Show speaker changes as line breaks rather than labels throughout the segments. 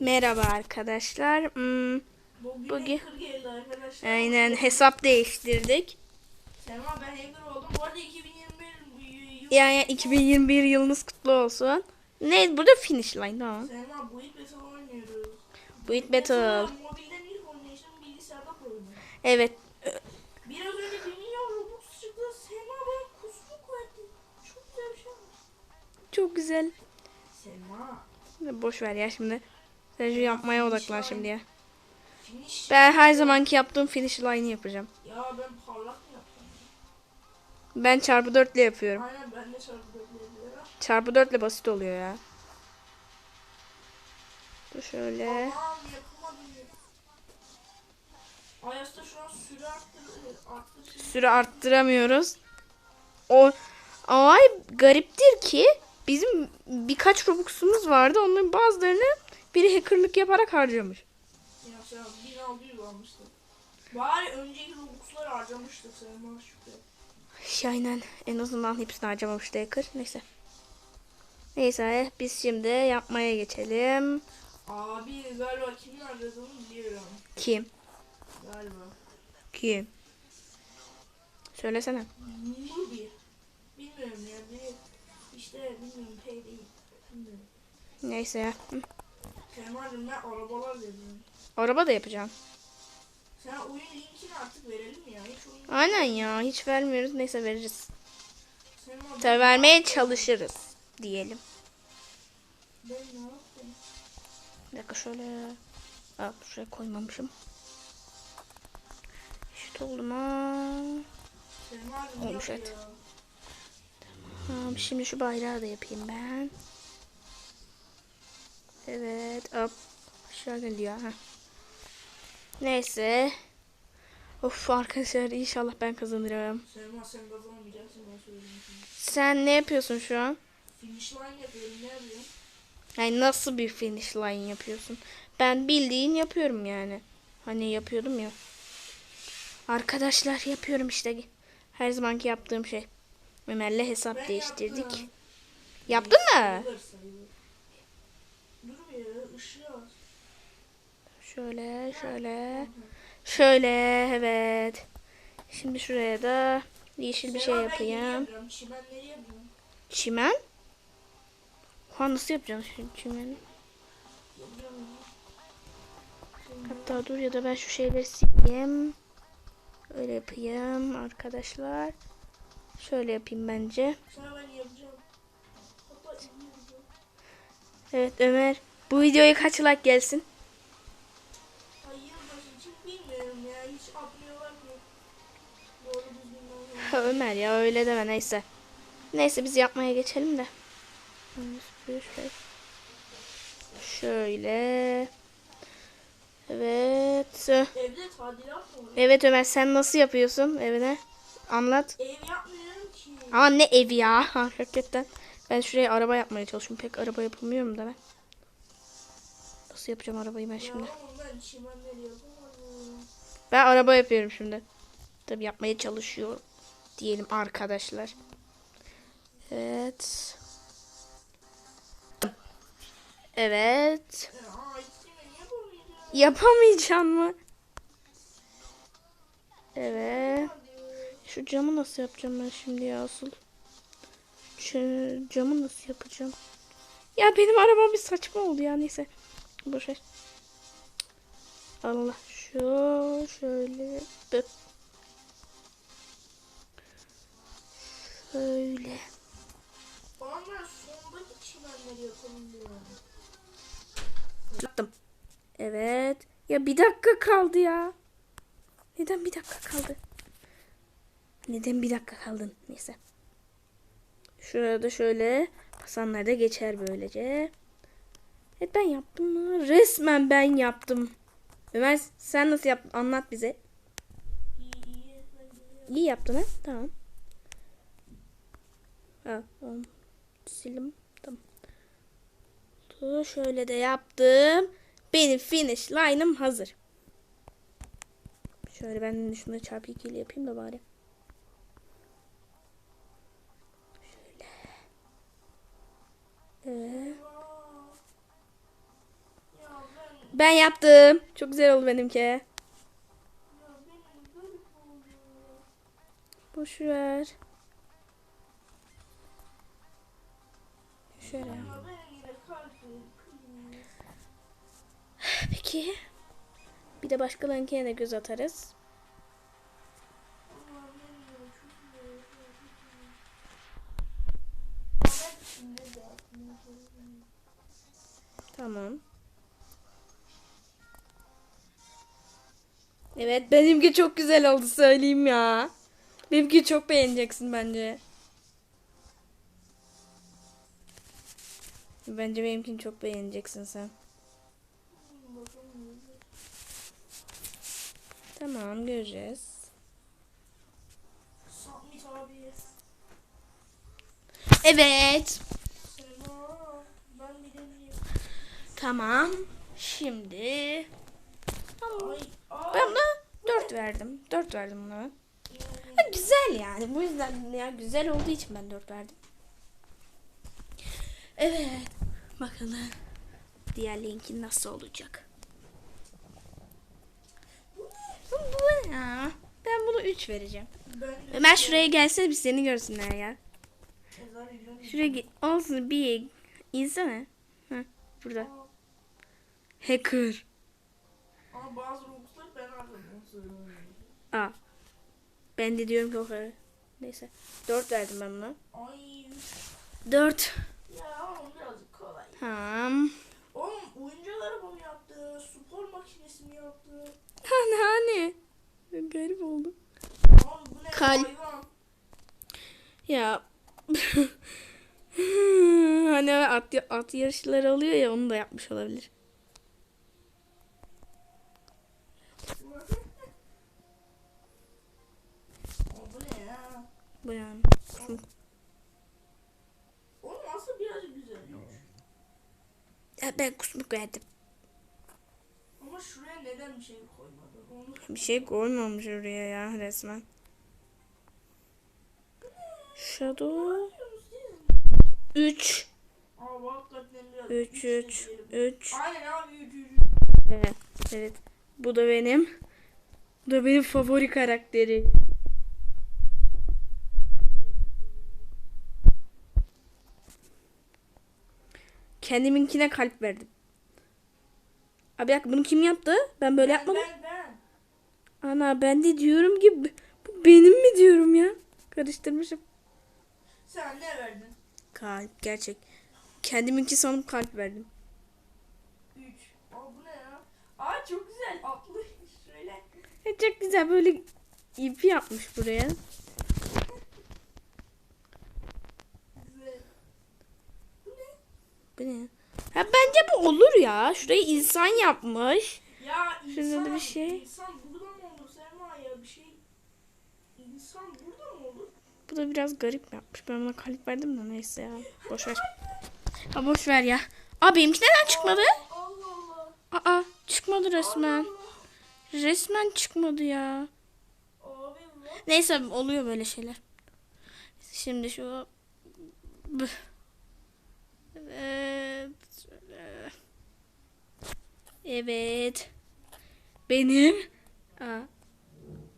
Merhaba arkadaşlar. Hmm,
Bugün,
Bugün-
arkadaşlar.
aynen hesap değiştirdik.
Selma ben hacker oldum. Bu arada 2021 y- yıl.
Yani 2021 yılınız kutlu olsun. Ne burada finish line tamam.
Selma bu ilk battle oynuyoruz.
Build Battle.
Mobilden ilk oynayışım bilgisayarda koydum.
Evet.
Biraz önce 1 milyon Robux çıktı. Selma ben kusuru koydum. Çok güzel bir şey.
Çok güzel.
Selma.
Boş ver ya şimdi. Sen şu yapmaya odaklan şimdi ya.
Finish.
Ben her zamanki yaptığım finish line'ı yapacağım.
Ya ben parlak mı yaptım?
Ben çarpı 4 ile yapıyorum.
Aynen ben de çarpı dörtleyebilirim.
Çarpı 4 ile basit oluyor ya. Dur şöyle.
Aman yapamadım ya. Ayas'ta şu an süre arttır, arttır.
Süre arttıramıyoruz. O ay gariptir ki bizim birkaç Robux'umuz vardı. Onların bazılarını biri hackerlık yaparak harcamış.
Ya sen 1600 almıştın. Bari önceki Robux'ları harcamıştık Selma şükür.
Aynen. En azından hepsini harcamamıştı hacker. Neyse. Neyse biz şimdi yapmaya geçelim.
Abi galiba kimin harcadığını biliyorum.
Kim?
Galiba.
Kim? Söylesene.
Nubi. Bilmiyorum ya. Bir, işte bilmiyorum. Pay değil. Bilmiyorum.
Neyse. Hı.
Selma'cığım ben arabalar dedim.
Araba da yapacağım.
Sen oyun linkini artık verelim ya. Hiç oyun
Aynen ya. Hiç vermiyoruz. Neyse veririz. Tabii vermeye çalışırız. Diyelim.
ben ne yaptım?
Bir dakika şöyle. Aa, şuraya koymamışım. İşte oldu mu? Olmuş,
yap
evet.
ya.
Tamam, şimdi şu bayrağı da yapayım ben. Evet. Hop. Aşağı geliyor. Neyse. Of arkadaşlar inşallah ben kazanırım.
Selma sen kazanamayacaksın ben söyleyeyim.
Sen ne yapıyorsun şu an?
Finish line yapıyorum ne yapıyorum?
Yani nasıl bir finish line yapıyorsun? Ben bildiğin yapıyorum yani. Hani yapıyordum ya. Arkadaşlar yapıyorum işte. Her zamanki yaptığım şey. Ömer'le hesap
Ben
değiştirdik.
yaptım.
Yaptın mı?
Sayılır sayılır. Dur bir ya ışığı az.
Şöyle şöyle. Şöyle evet. Şimdi şuraya da yeşil bir şey yapayım. Çimen? Ha nasıl yapacağım şimdi çimeni? Hatta dur ya da ben şu şeyleri sileyim. Öyle yapayım arkadaşlar. Şöyle yapayım bence. Evet Ömer. Bu videoya kaç like gelsin? Ömer ya öyle deme neyse. Neyse biz yapmaya geçelim de. Şöyle. Evet.
Evde tadilat mı?
Evet Ömer sen nasıl yapıyorsun evine? Anlat.
Ev yapmıyorum ki.
Ama ne evi ya hakikaten. Ben şuraya araba yapmaya çalışıyorum. Pek araba yapamıyorum da ben. Nasıl yapacağım arabayı ben şimdi?
Ben
araba yapıyorum şimdi. Tabii yapmaya çalışıyorum. Diyelim arkadaşlar. Evet. Evet.
Yapamayacağım.
Mı? Evet. Şu camı nasıl yapacağım ben şimdi ya asıl? Şu camı nasıl yapacağım? Ya benim arabam bir saçma oldu ya neyse. Boş ver. Allah şu şöyle bıp. Şöyle.
Bana ben sondaki çimenleri yapabiliyorum.
Yaptım. Evet. Ya bir dakika kaldı ya. Neden bir dakika kaldı? Neden bir dakika kaldın? Neyse. Şurada şöyle pasanlar da geçer böylece. Evet ben yaptım mı? Resmen ben yaptım. Ömer sen nasıl yaptın? Anlat bize.
İyi İyi
yaptın ha? Tamam. Ha, tamam. Silim. Tamam. Şöyle de yaptım. Benim finish line'ım hazır. Şöyle ben şunu çarpı 2 ile yapayım da bari. Şöyle. Ee,
ben
yaptım. Çok güzel oldu benimki. Boş ver. Şöyle. Peki. Bir de başkalarınkine de göz atarız. Tamam. Evet benimki çok güzel oldu söyleyeyim ya. Benimki çok beğeneceksin bence. Bence benimkini çok beğeneceksin sen. Tamam göreceğiz. Evet. Tamam. Şimdi. Ben buna 4 verdim. 4 verdim buna. Ha, güzel yani. Bu yüzden ya güzel olduğu için ben 4 verdim. Evet. Bakalım diğer linkin nasıl olacak. Bu bu ne ya? Ben bunu 3 vereceğim.
Ben
Ömer şuraya gelsene bir seni görsünler ya. Şuraya git. Olsun bir insene. Heh, burada. Hacker.
Ama bazı robotsları ben söylüyorum.
Aa. Ben de diyorum ki o kadar. Neyse. 4 verdim ben buna.
Ay.
4.
Ya birazcık.
Tamam.
Oğlum oyuncak araba mı yaptı? Spor makinesi mi yaptı?
Hani hani. Garip oldu.
Abi bu ne
Kal-
hayvan?
Ya. hani at, at yarışları oluyor ya onu da yapmış olabilir.
Oğlum bu ne ya?
Bu yani.
Oğlum aslında birazcık güzel.
Ya verdim.
Ama şuraya neden bir şey koymadın? Onu
Bir şey koymamış oraya ya resmen. Shadow 3
Aa bu hakikaten biraz
3 3 3
Aynen abi 3 3
Evet. Evet. Bu da benim. Bu da benim favori karakteri. Kendiminkine kalp verdim. Abi dakika bunu kim yaptı? Ben böyle yapmadım.
Ben ben.
Ana ben de diyorum ki bu- benim mi diyorum ya? Karıştırmışım.
Sen ne verdin?
Kalp gerçek. Kendiminki sanıp kalp verdim.
3. Aa bu ne ya? Aa çok güzel. Atlı şöyle.
E, çok güzel böyle ipi yapmış buraya.
Bu ne?
Bu ne? Ha bence bu olur ya. Şurayı insan yapmış.
Ya
Şurada
insan,
da bir şey.
İnsan burada mı olur Selma ya bir şey. İnsan burada mı olur?
Bu da biraz garip yapmış. Ben buna kalp verdim de neyse ya. Boş ver. Ha boş ver ya. Aa benimki neden çıkmadı?
Allah Allah.
Aa çıkmadı resmen. Resmen çıkmadı ya. Neyse oluyor böyle şeyler. Şimdi şu şöyle. Evet. Benim. Aa.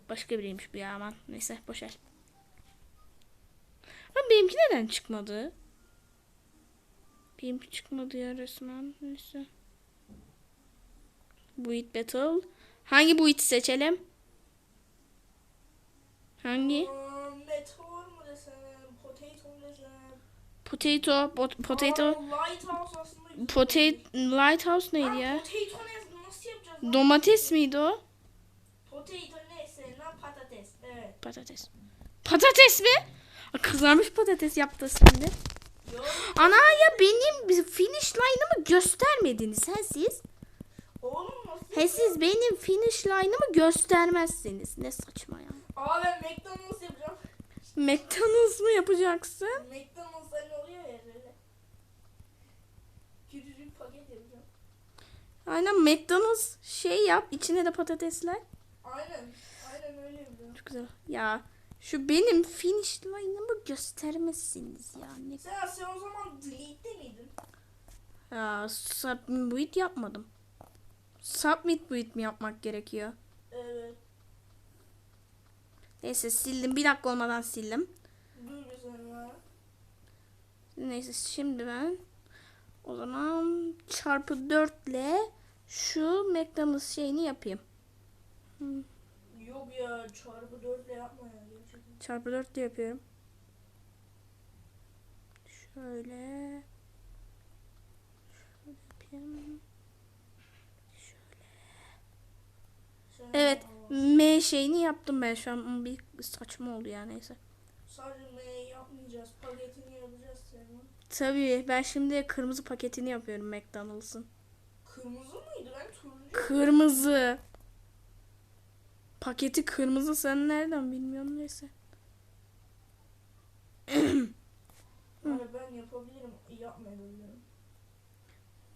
Başka biriymiş bu ya aman. Neyse boşver. Ama benimki neden çıkmadı? Benimki çıkmadı ya resmen. Neyse. Buit Battle. Hangi Buit'i seçelim? Hangi?
Mu desem? Potato mu desem?
Potato, bot- potato,
Aa, lighthouse aslında.
Potato, lighthouse neydi ya?
Potato ne? Nasıl yapacağız? lan?
Domates miydi o?
Potato neyse lan patates. Evet.
Patates. Patates mi? Aa, Kızarmış patates yaptı şimdi.
Yok.
Ana ya benim finish line'ımı göstermediniz he siz?
Oğlum nasıl?
He siz benim finish line'ımı göstermezsiniz. Ne saçma ya.
Aa ben McDonald's yapacağım.
McDonald's mı yapacaksın?
McDonald's hani oluyor ya böyle. Küçücük paket yapacağım.
Aynen McDonald's şey yap içine de patatesler.
Aynen. Aynen öyle.
Çok güzel. Ya şu benim finish line'ımı göstermezsiniz ya. Ne
Sen, sen o zaman delete'de miydin?
Ya submit yapmadım. Submit buit mi yapmak gerekiyor?
Evet.
Neyse sildim. Bir dakika olmadan sildim.
Dur bir saniye.
Neyse şimdi ben o zaman çarpı 4 ile şu McDonald's şeyini yapayım.
Yok ya çarpı 4 ile yapma ya gerçekten.
Çarpı 4 ile yapıyorum. Şöyle. Şöyle yapayım. Şöyle. Evet. M şeyini yaptım ben şu an. Bir saçma oldu ya neyse.
Sadece M'yi yapmayacağız. Paketini yapacağız.
Tabii ben şimdi kırmızı paketini yapıyorum McDonald's'ın.
Kırmızı mıydı? Ben turuncu.
Kırmızı. Paketi kırmızı sen nereden bilmiyorum neyse.
Yani ben yapabilirim. Yapmayabilirim.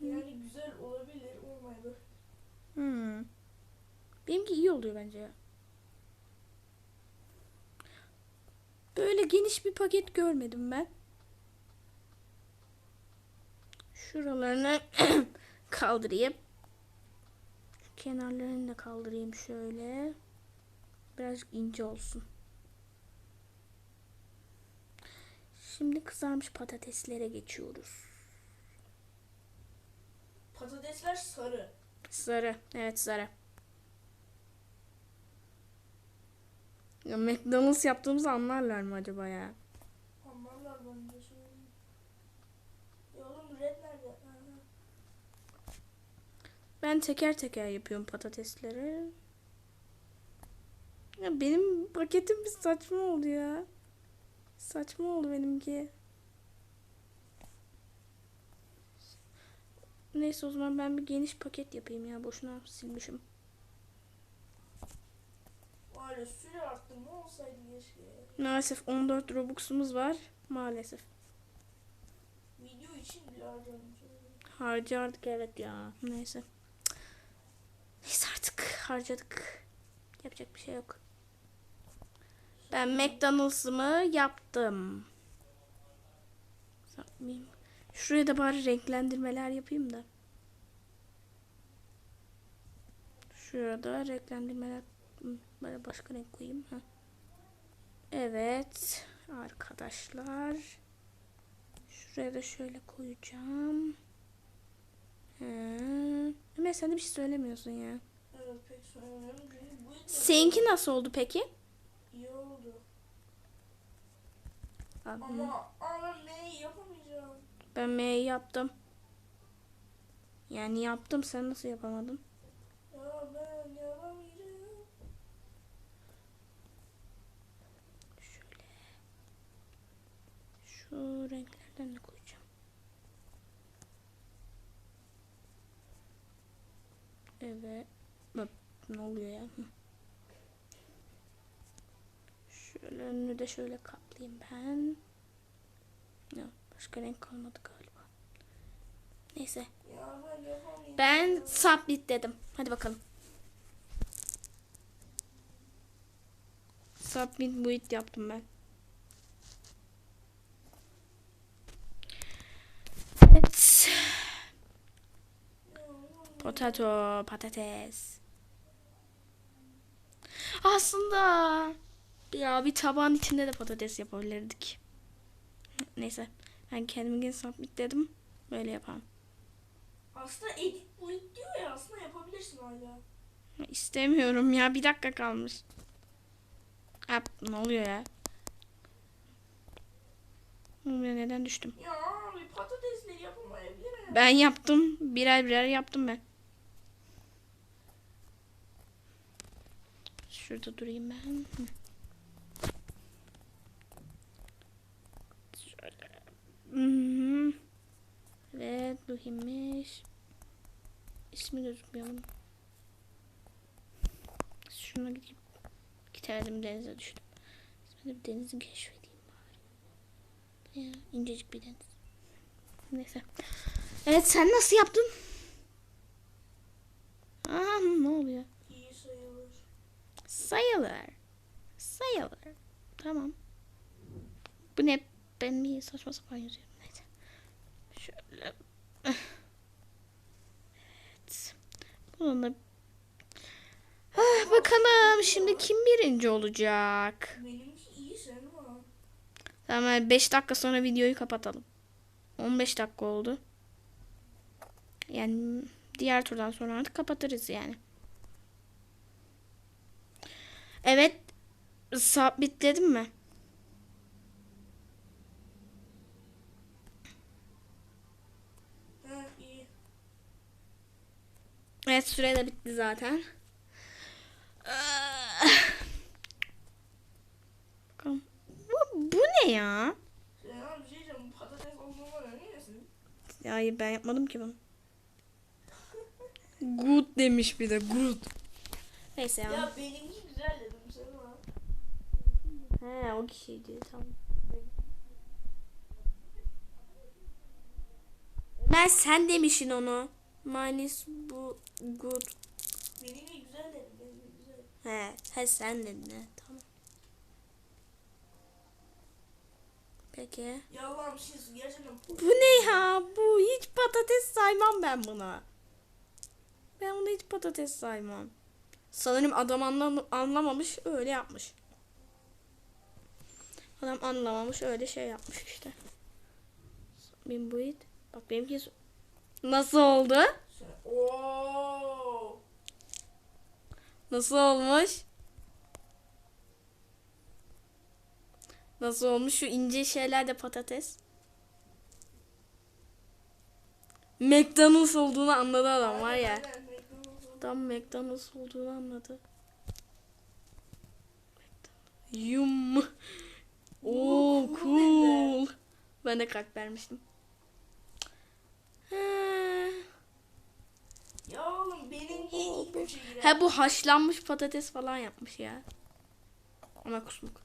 Yani güzel olabilir. Olmayabilir.
Hmm. Benimki iyi oluyor bence ya. Böyle geniş bir paket görmedim ben. Şuralarını kaldırayım. Şu kenarlarını da kaldırayım şöyle. Birazcık ince olsun. Şimdi kızarmış patateslere geçiyoruz.
Patatesler sarı.
Sarı. Evet sarı. Ya McDonald's yaptığımızı anlarlar mı acaba ya?
Anlarlar bence söyleyeyim. Ya oğlum red nerede? Ha, ha.
Ben teker teker yapıyorum patatesleri. Ya benim paketim bir saçma oldu ya. Saçma oldu benimki. Neyse o zaman ben bir geniş paket yapayım ya. Boşuna silmişim.
Ya süre arttı. Ne olsaydı keşke.
Maalesef 14 Robux'umuz var. Maalesef.
Video için bile söyleyeyim.
Harcardık evet ya. Neyse. Neyse artık harcadık. Yapacak bir şey yok. Ben McDonald's'ımı yaptım. Yapmayayım. Şuraya da bari renklendirmeler yapayım da. Şurada renklendirmeler böyle başka renk koyayım. Evet arkadaşlar. Şuraya da şöyle koyacağım. He. Ömer sen de bir şey söylemiyorsun ya.
Evet pek söylemiyorum.
Seninki nasıl oldu peki?
iyi oldu.
Abi,
Ama, ama M'yi yapamayacağım.
ben M'yi yaptım. Yani yaptım sen nasıl yapamadın?
Ya ben yapamayacağım.
Şöyle. Şu renklerden de koyacağım. Evet. Ne oluyor ya? Şöyle önünü de şöyle kaplayayım ben. Ya başka renk kalmadı galiba. Neyse.
Ben
submit dedim. Hadi bakalım. Submit buit yaptım ben. Evet. Potato, patates. Aslında ya bir tabağın içinde de patates yapabilirdik. Neyse. Ben kendime submit dedim. Böyle yapalım.
Aslında edit build diyor ya aslında yapabilirsin hala.
İstemiyorum ya. Bir dakika kalmış. Hap, ne oluyor ya? Oğlum ya neden düştüm?
Ya abi patatesleri yapamayabilirim.
Ben yaptım. Birer birer yaptım ben. Şurada durayım ben. Şöyle. Hı-hı. Evet bu kimmiş? İsmi gözükmüyor bunun. Şuna gideyim. Gidemedim denize düştüm. Şimdi bir denizi keşfedeyim bari. Ya, incecik bir deniz. Neyse. Evet sen nasıl yaptın? Aa, ne oluyor?
Sayılır.
Sayılır. Tamam. Bu ne? Ben bir saçma sapan yazıyorum. Neyse. Şöyle. Evet. Bunu Sonunda. Ah, bakalım şimdi kim birinci olacak? Tamam 5 dakika sonra videoyu kapatalım. 15 dakika oldu. Yani diğer turdan sonra artık kapatırız yani. Evet. Sabitledim mi?
İyi.
Evet süre de bitti zaten. Bu, bu ne ya?
Selma bir şey diyeceğim. Patates olmama?
Ya hayır, ben yapmadım ki bunu. Good demiş bir de good. Neyse ya.
Ya benimki.
He o kişiydi tamam. Ben sen demişsin onu. Minus bu good.
Benimki güzel dedim. Benimki güzel.
He, he sen dedin he, tamam. Peki.
Ya Allah'ım siz gerçekten
Bu ne ya? Bu hiç patates saymam ben buna. Ben bunu hiç patates saymam. Sanırım adam anlam anlamamış öyle yapmış. Adam anlamamış öyle şey yapmış işte. Benim bu it. Bak benimki nasıl oldu?
Oo.
Nasıl olmuş? Nasıl olmuş? Şu ince şeyler de patates. McDonald's olduğunu anladı adam var ya. Adam McDonald's olduğunu anladı. Yum. De kalp vermiştim.
Ya oğlum üçe girer.
Ha bu haşlanmış patates falan yapmış ya. Ona kusmuk.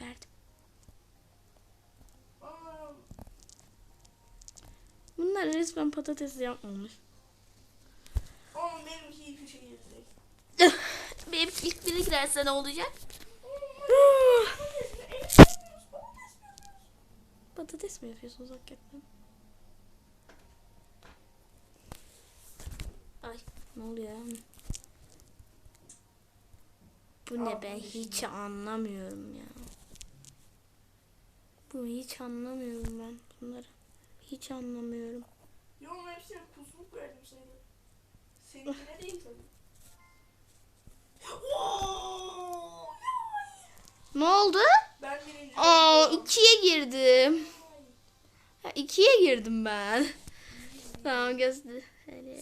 Verdim. Bunlar resmen patates yapmamış.
Oğlum benimki ilk üçe girecek.
Benim ilk biri girerse ne olacak? Patates mi yapıyorsunuz hakikaten? Ay ne oluyor ya? Bu ne ben hiç anlamıyorum ya. Bu hiç anlamıyorum ben bunları. Hiç anlamıyorum.
Yo oğlum hepsine kusmuk verdim sana. Seninkine değil tabii.
Ne oldu? Aa
oldum.
ikiye girdim. Ha, ikiye girdim ben. tamam göster.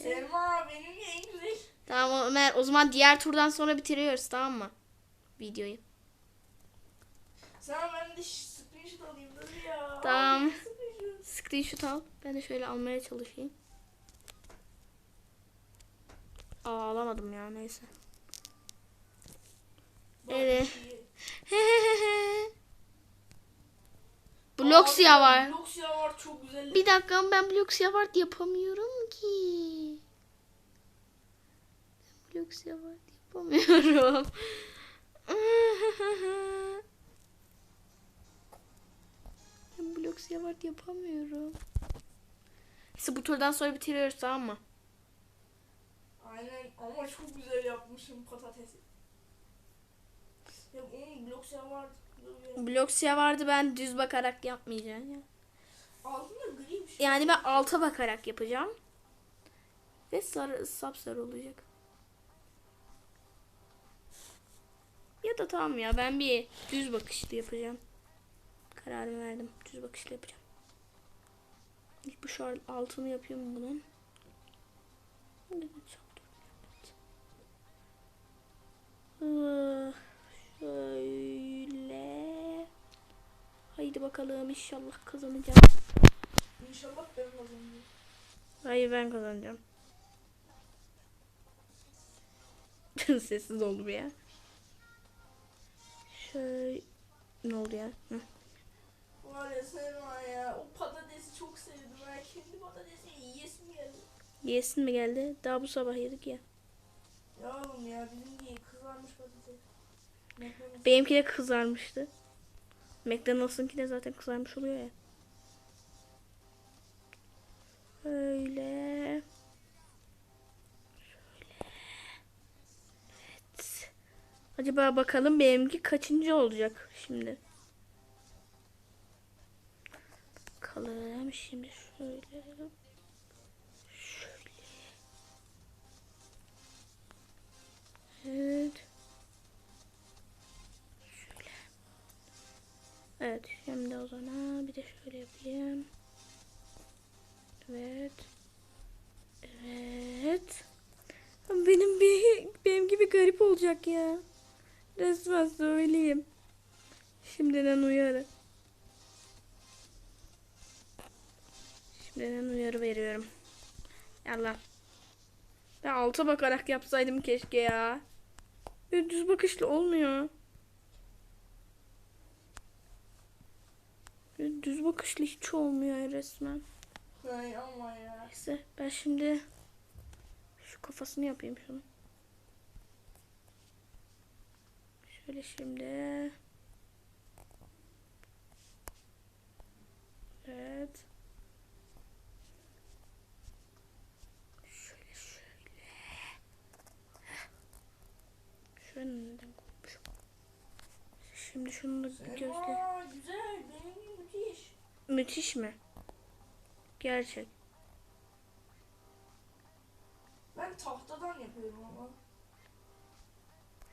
Selma benimki en güzel.
Tamam Ömer o zaman diğer turdan sonra bitiriyoruz tamam mı? Videoyu.
Sana ben de screenshot alayım dur ya.
Tamam.
Screenshot.
Al. Ben de şöyle almaya çalışayım. Aa alamadım ya neyse. Evet. Bloxia
Abi,
var.
Bloxia var çok güzel.
Bir dakika ben Bloxia var yapamıyorum ki. Ben Bloxia var yapamıyorum. ben Bloxia var yapamıyorum. Neyse bu turdan sonra bitiriyoruz tamam mı?
Aynen ama çok güzel yapmışım patatesi. Ya onun Bloxia vardı.
Bloxia vardı ben düz bakarak yapmayacağım. ya.
Altında gri bir şey.
Yani ben alta bakarak yapacağım. Ve sarı, sapsarı olacak. Ya da tamam ya ben bir düz bakışlı yapacağım. Kararımı verdim. Düz bakışlı yapacağım. İlk bu şu altını yapıyorum bunun. Çok. Evet. Şöyle. Haydi bakalım inşallah kazanacağım.
İnşallah ben kazanırım.
Hayır ben kazanacağım. Sessiz oldu bir ya. Şöyle ne oldu ya? Hı.
Var ya Selma ya o patatesi çok sevdim. Ben kendi patatesini yiyesim geldi.
Yesin mi geldi? Daha bu sabah yedik ya.
Ya oğlum ya bizim diye kızarmış patates.
Benimki de kızarmıştı. McDonald's'ınki de zaten kızarmış oluyor ya. Öyle. Evet. Acaba bakalım benimki kaçıncı olacak şimdi? Bakalım şimdi şöyle. De şöyle yapayım. Evet. Evet. Benim bir benim gibi garip olacak ya. Resmen söyleyeyim. Şimdiden uyarı. Şimdiden uyarı veriyorum. Yallah. Ben alta bakarak yapsaydım keşke ya. Böyle düz bakışlı olmuyor. Düz bakışlı hiç olmuyor resmen.
Hay ama ya.
Neyse ben şimdi şu kafasını yapayım şunu. Şöyle şimdi. Evet. Şöyle şöyle. Şöyle neden koymuşum? Şimdi şunu da bir gözle.
Sema güzel. Benim müthiş.
Mi? Gerçek.
Ben tahtadan yapıyorum ama.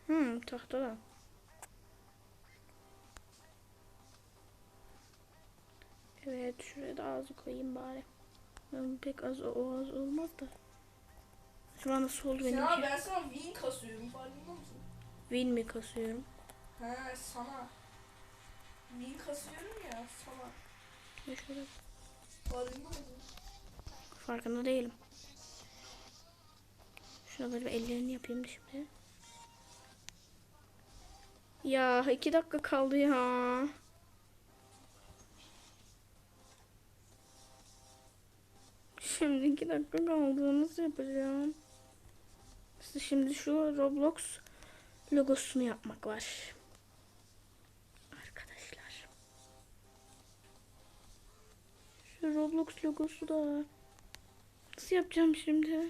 Hmm, tahtadan. Evet, şuraya da ağzı koyayım bari. Ben pek az o az olmaz da. Acaba nasıl oldu
Sema
benimki?
ben sana win kasıyorum farkında mısın?
Win mi kasıyorum?
He sana. Win kasıyorum ya sana.
Şöyle
Farkında
değilim. Böyle bir ellerini yapayım da şimdi. Ya iki dakika kaldı ya. Şimdi iki dakika kaldı. Nasıl yapacağım? Şimdi şu Roblox logosunu yapmak var. Arkadaşlar. Şu Roblox logosu da. Nasıl yapacağım şimdi?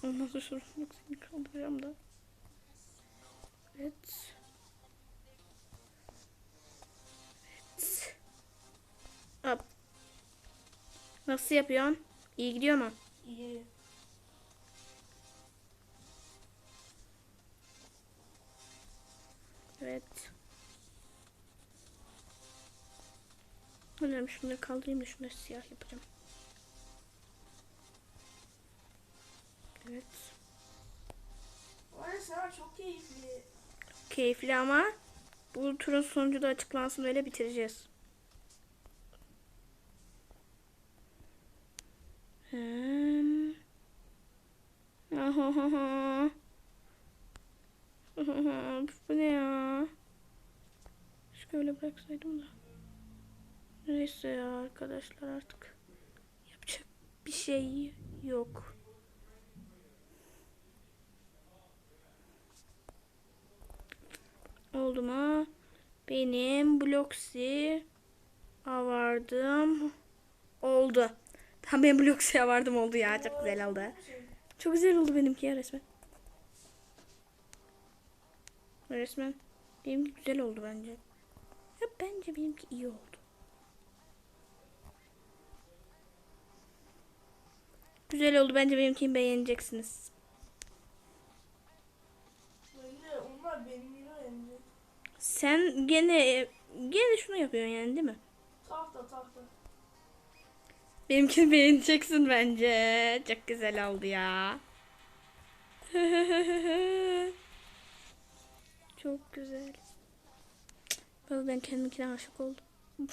Sonra şu Roblox'unu kaldıracağım da. Evet. Evet. Hop. Nasıl yapıyorsun? İyi gidiyor mu?
İyi.
Evet. Hocam şunları kaldırayım da şunları siyah yapacağım. Evet.
Sema çok keyifli.
Keyifli ama bu turun sonucu da açıklansın öyle bitireceğiz. Hmm. Bu ne ya? Şöyle bıraksaydım da. Neyse ya arkadaşlar artık yapacak bir şey yok. Oldu mu? Benim Bloxy avardım. Oldu. Tam benim Bloxy avardım oldu ya. Çok güzel oldu. Çok güzel oldu benimki ya resmen. Resmen. Benimki güzel oldu bence. Ya bence benimki iyi oldu. Güzel oldu. Bence benimkini beğeneceksiniz. Sen gene gene şunu yapıyorsun yani değil mi?
Tahta tahta.
Benimkini beğeneceksin bence. Çok güzel oldu ya. Çok güzel. Ben kendimkine aşık oldum.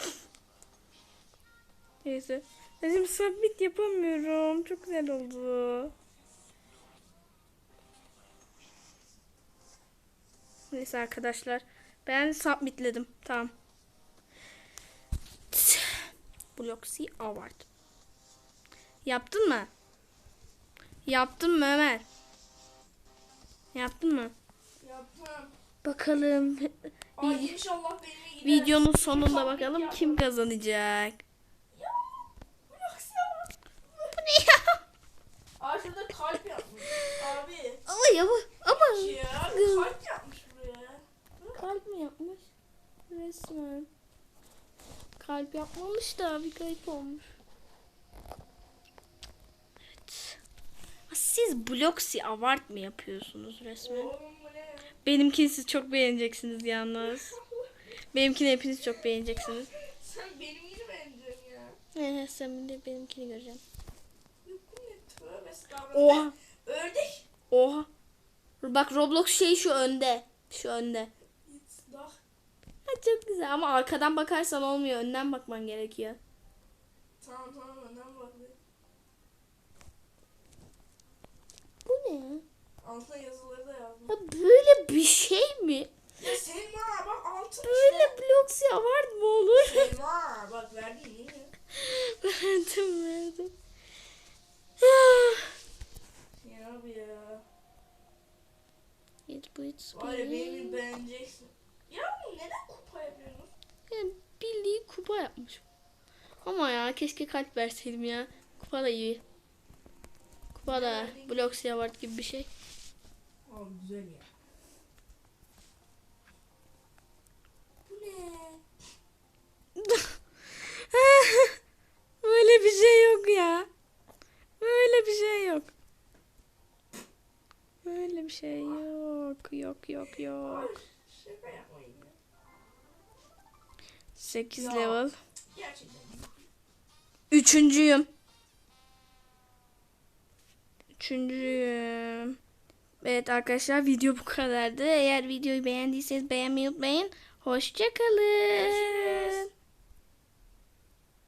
Neyse. Şimdi submit yapamıyorum. Çok güzel oldu. Neyse arkadaşlar. Ben submitledim. Tamam. Bloxy Award. Yaptın mı? Yaptın mı Ömer? Yaptın mı?
Yaptım.
Bakalım.
Ay inşallah gider.
Videonun sonunda bakalım kim kazanacak.
Ya. Bırak Sema.
Bu ne ya?
Aa şurada kalp
Ama ya bu ama
Ya kalp yapmış buraya.
kalp mi yapmış? Resmen. Kalp yapmamış da bir kayıp olmuş. Evet. Siz Bloxy Award mı yapıyorsunuz resmen? Benimkini siz çok beğeneceksiniz yalnız. Benimkini hepiniz çok beğeneceksiniz.
Sen benim yeni beğendin ya.
Ee, sen de benimkini
estağfurullah.
Oha.
Ördek.
Oha. Bak Roblox şey şu önde. Şu önde. Ha, çok güzel ama arkadan bakarsan olmuyor. Önden bakman gerekiyor.
Tamam tamam önden bak. be.
Bu ne ya?
Altına yazıları da yazdım.
Ya böyle bir şey mi?
Ya Selma bak altın
Böyle
işte.
Bloxy Award mı olur?
Selma bak verdiğin iyi mi?
verdim verdim.
Ya abi ya.
It bleeds
Var ya beni beğeneceksin. Ya neden kupa yapıyorsun?
Yani bildiği kupa yapmış. Ama ya keşke kalp verseydim ya. Kupa da iyi. Kupa da Bloxy Award gibi bir şey.
Abi güzel ya. Bu ne?
Böyle bir şey yok ya. Böyle bir şey yok. Böyle bir şey yok. Yok yok yok.
Ay, Şaka yapmayın ya.
8
Ya.
level. Üçüncüyüm. Üçüncüyüm. Evet arkadaşlar video bu kadardı. Eğer videoyu beğendiyseniz beğenmeyi unutmayın. Hoşçakalın.
Görüşürüz.